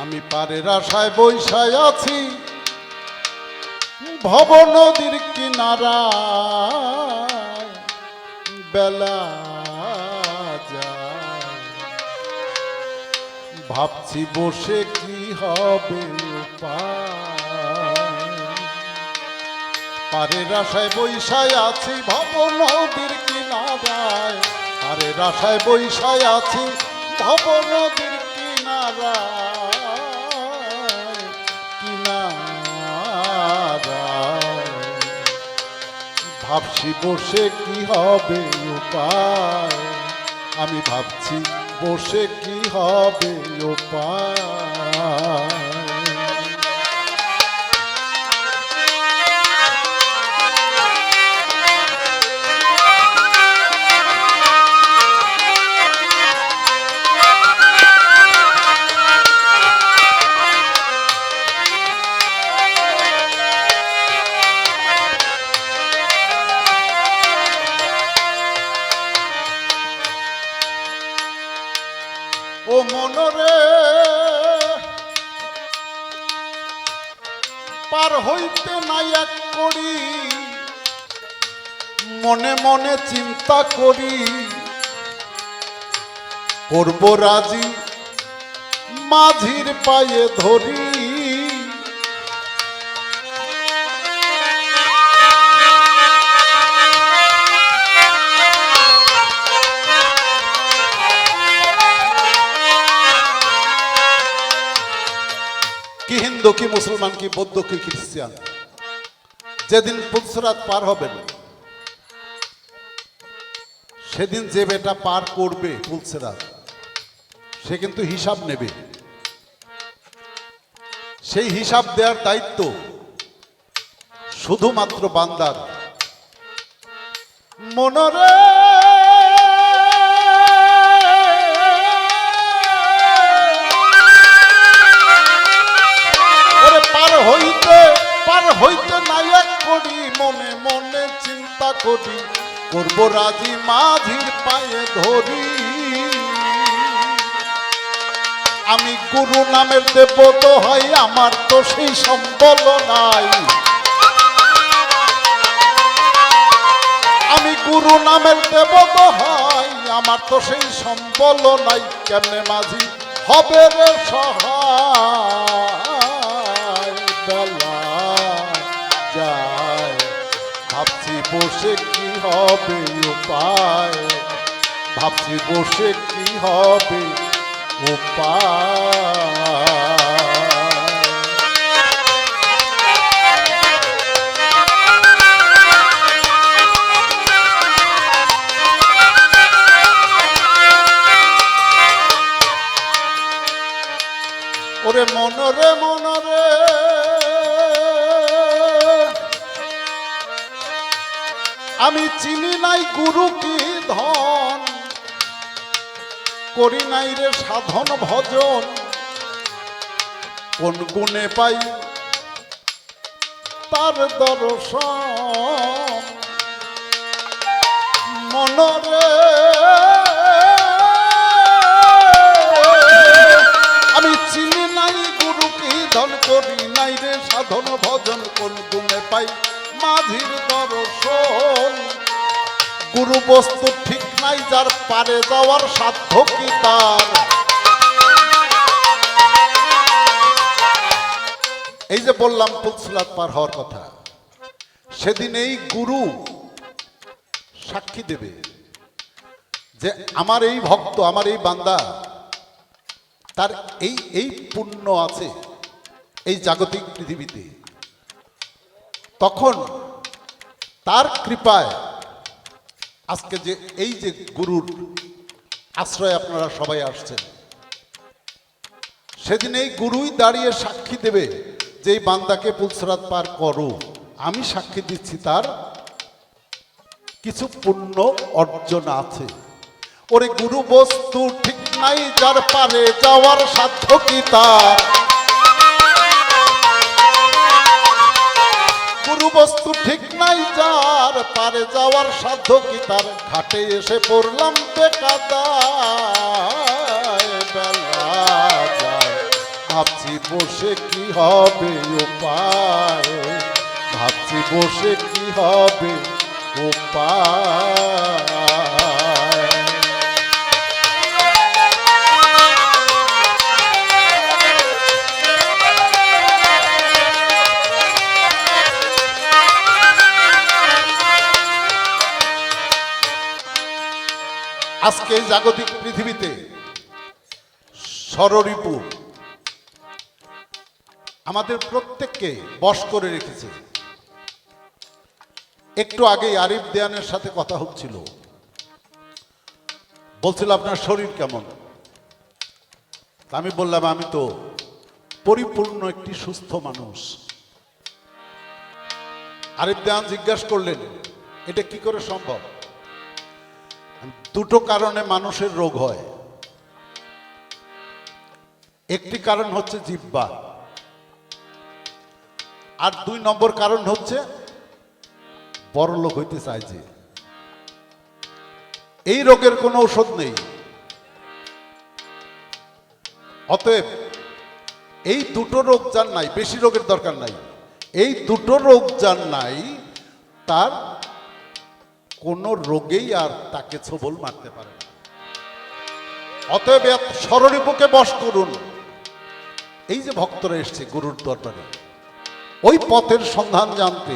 আমি পারের আশায় বৈশায় আছি। ভব নদীর কিনারায় বেলা ভাবছি বসে কি হবে উপায়। পারের আশায় বৈশায় আছি ভব নদীর কিনারায়। পারের আশায় বৈশায় আছি ভব নদীর কিনারায়। ভাবছি বসে কি হবে উপায়? আমি ভাবছি বসে কি হবে উপায়? মনে মনে চিন্তা করি। করব রাজি, মাঝির পায়ে ধরি। কি হিন্দু, কি মুসলমান, কি বৌদ্ধ, কি খ্রিস্টান? যেদিন পুলসরাত পার হবেন সেদিন যে বেটা পার করবে পুলসরাত সে কিন্তু হিসাব নেবে। সেই হিসাব দেওয়ার দায়িত্ব শুধুমাত্র বান্দার। মনরে পার হইতে পার হইতে নায়ক করি, মনে মনে চিন্তা করি, করব রাজি মাঝির পায়ে ধরি। আমি গুরু নামের দেব তো হয় আমার তো সেই সম্বল নাই। আমি গুরু নামের দেব তো হয় আমার তো সেই সম্বল নাই। কেমনে মাঝি হবে রে সহায় ভাবছি বসে কি হবে উপায়? ভাবছি বসে কি হবে ওরে মনরে মনরে আমি চিনি নাই গুরু কি করি নাই রে সাধন ভজন। কোন গুণে পাই তার দর্শন? মনরে আমি চিনি নাই, গুরু কি ধন করি নাই রে সাধন ভজন? কোন গুণে পাই মাঝির দর্শন? গুরু বস্তু ঠিক নাই যার পারে যাওয়ার সাধ্য কি তার? এই যে বললাম পুলসুলাত পার হওয়ার কথা সেদিন এই গুরু সাক্ষী দেবে যে আমার এই ভক্ত, আমার এই বান্দা, তার এই এই পুণ্য আছে এই জাগতিক পৃথিবীতে। তখন তার কৃপায় আজকে যে এই যে গুরুর আশ্রয় আপনারা সবাই আসছেন, সেদিন এই গুরুই দাঁড়িয়ে সাক্ষী দেবে যে বান্দাকে পুলসরাত পার করো। আমি সাক্ষী দিচ্ছি তার কিছু পুণ্য অর্জন আছে। ওরে গুরু বস্তু ঠিক নাই যার পারে যাওয়ার সাধ্য কি তার? বস্তু ঠিক নাই যার পারে যাওয়ার সাধ্য কি? তার ঘাটে এসে পড়লাম ভাবছি বসে কি হবে উপায়? ভাবছি বসে কি হবে উপায়? আজকে জাগতিক পৃথিবীতে সররিপু আমাদের প্রত্যেককে বশ করে রেখেছে। একটু আগেই আরিফ দেয়ানের সাথে কথা হচ্ছিল। বলছিল, আপনার শরীর কেমন? আমি বললাম, আমি তো পরিপূর্ণ একটি সুস্থ মানুষ। আরিফ দেয়ান জিজ্ঞাসা করলেন, এটা কি করে সম্ভব? দুটো কারণে মানুষের রোগ হয়। একটি কারণ হচ্ছে জিব্বা আর দুই নম্বর কারণ হচ্ছে বড় লোক হইতে যে। এই রোগের কোনো ঔষধ নেই। অতএব এই দুটো রোগ যার নাই, বেশি রোগের দরকার নাই। এই দুটো রোগ যার নাই, তার কোনো রোগেই আর তাকে ছবল মারতে পারে না। অতএব স্মরণীপুকে বশ করুন। এই যে ভক্তরা এসছে গুরুর দরবারে, ওই পথের সন্ধান জানতে।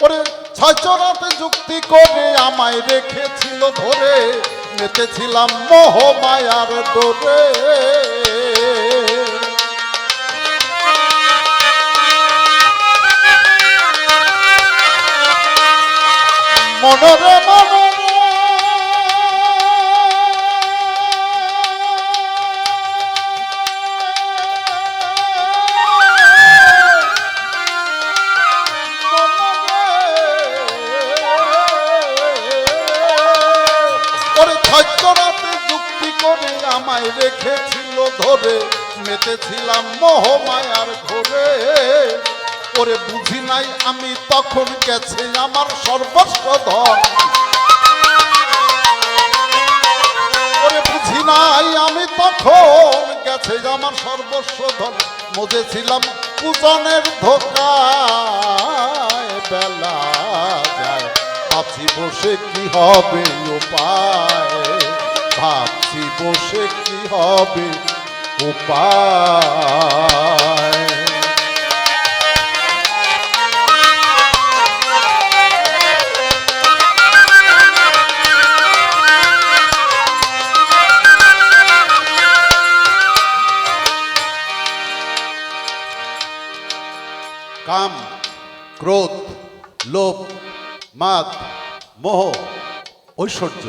পরে ছয় চড়াতে যুক্তি করে আমায় রেখেছিল ধরে মেতেছিলাম মোহ মায়ার ডোরে মনরে মনরে ছয়চরাতে যুক্তি করে আমায় রেখেছিল ধরে মেতেছিলাম মোহ মায়ার ঘরে ওরে বুঝি নাই, আমি তখন গেছে আমার সর্বস্ব ধন। ওরে বুঝি নাই, আমি তখন গেছে আমার সর্বস্ব ধন। মজেছিলাম পূজনের ধোকায়, বেলা যায়। ভাবছি বসে কি হবে উপায়, ভাবছি বসে কি হবে উপায়। লোভ, মাত, মোহ, ঐশ্বর্য।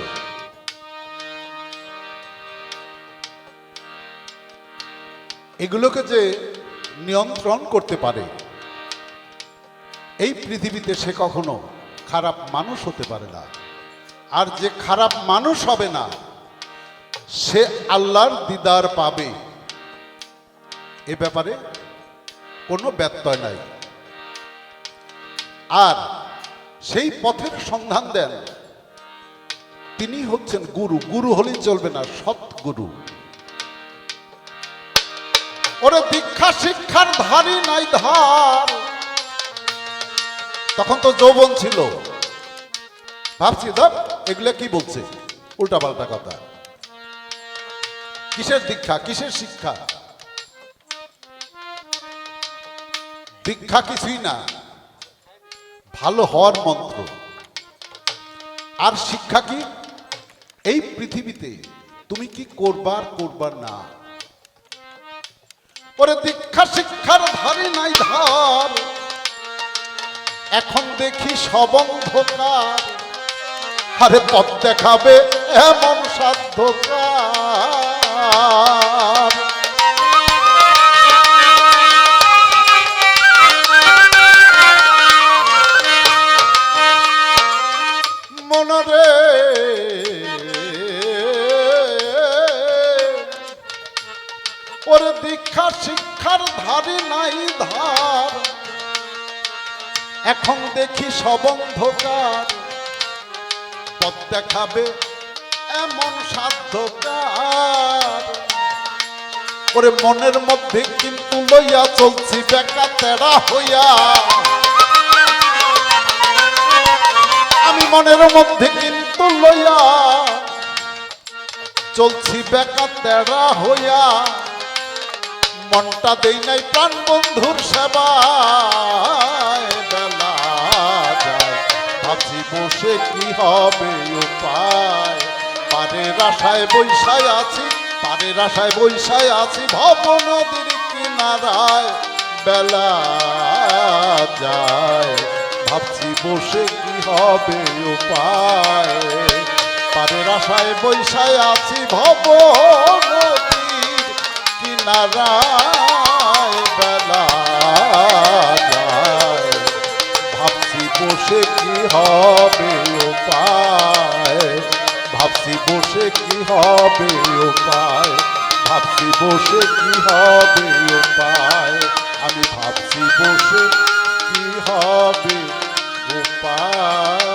এগুলোকে যে নিয়ন্ত্রণ করতে পারে, এই পৃথিবীতে সে কখনো খারাপ মানুষ হতে পারে না। আর যে খারাপ মানুষ হবে না, সে আল্লাহর দিদার পাবে। এ ব্যাপারে কোনো ব্যত্যয় নাই। আর সেই পথের সন্ধান দেন। তিনি হচ্ছেন গুরু। গুরু হলেই চলবে না সৎ গুরু ওরে দীক্ষা শিক্ষার ধারি নাই ধার। তখন তো যৌবন ছিল। ভাবছি, ধর, এগুলো কি বলছে? উল্টা পাল্টা কথা। কিসের দীক্ষা? কিসের শিক্ষা? দীক্ষা কিছুই না। ভালো হওয়ার মন্ত্র। আর শিক্ষা কি? এই পৃথিবীতে তুমি কি করবার করবার না? ওরে দীক্ষা শিক্ষার ধারে নাই ধার। এখন দেখি সবন্ধকার আরে পথ দেখাবে এমন সাধ্যকার। দেখি সবন্ধকার। পথ দেখাবে এমন সাধ্যকার। ওরে মনের মধ্যে কিন্তু লইয়া চলছি বেকা তেরা হইয়া। আমি মনের মধ্যে কিন্তু লইয়া চলছি বেকা তেরা হইয়া। মনটা দেই নাই প্রাণ বন্ধুর সেবায় বেলা। ভাবছি বসে কি হবে উপায়? পারের আশায় বৈশায় আছি পারের আশায় বৈশায় আছি ভব নদীর কিনারায় বেলা যায়। ভাবছি বসে কি হবে উপায়? পারের আশায় বৈশায় আছি ভব নদীর কিনারায় বেলা যায় বসে কি হবে পায় ভাবছি বসে কি হবে পায় ভাবছি বসে কি হবে পায় আমি ভাবছি বসে কি হবে পায়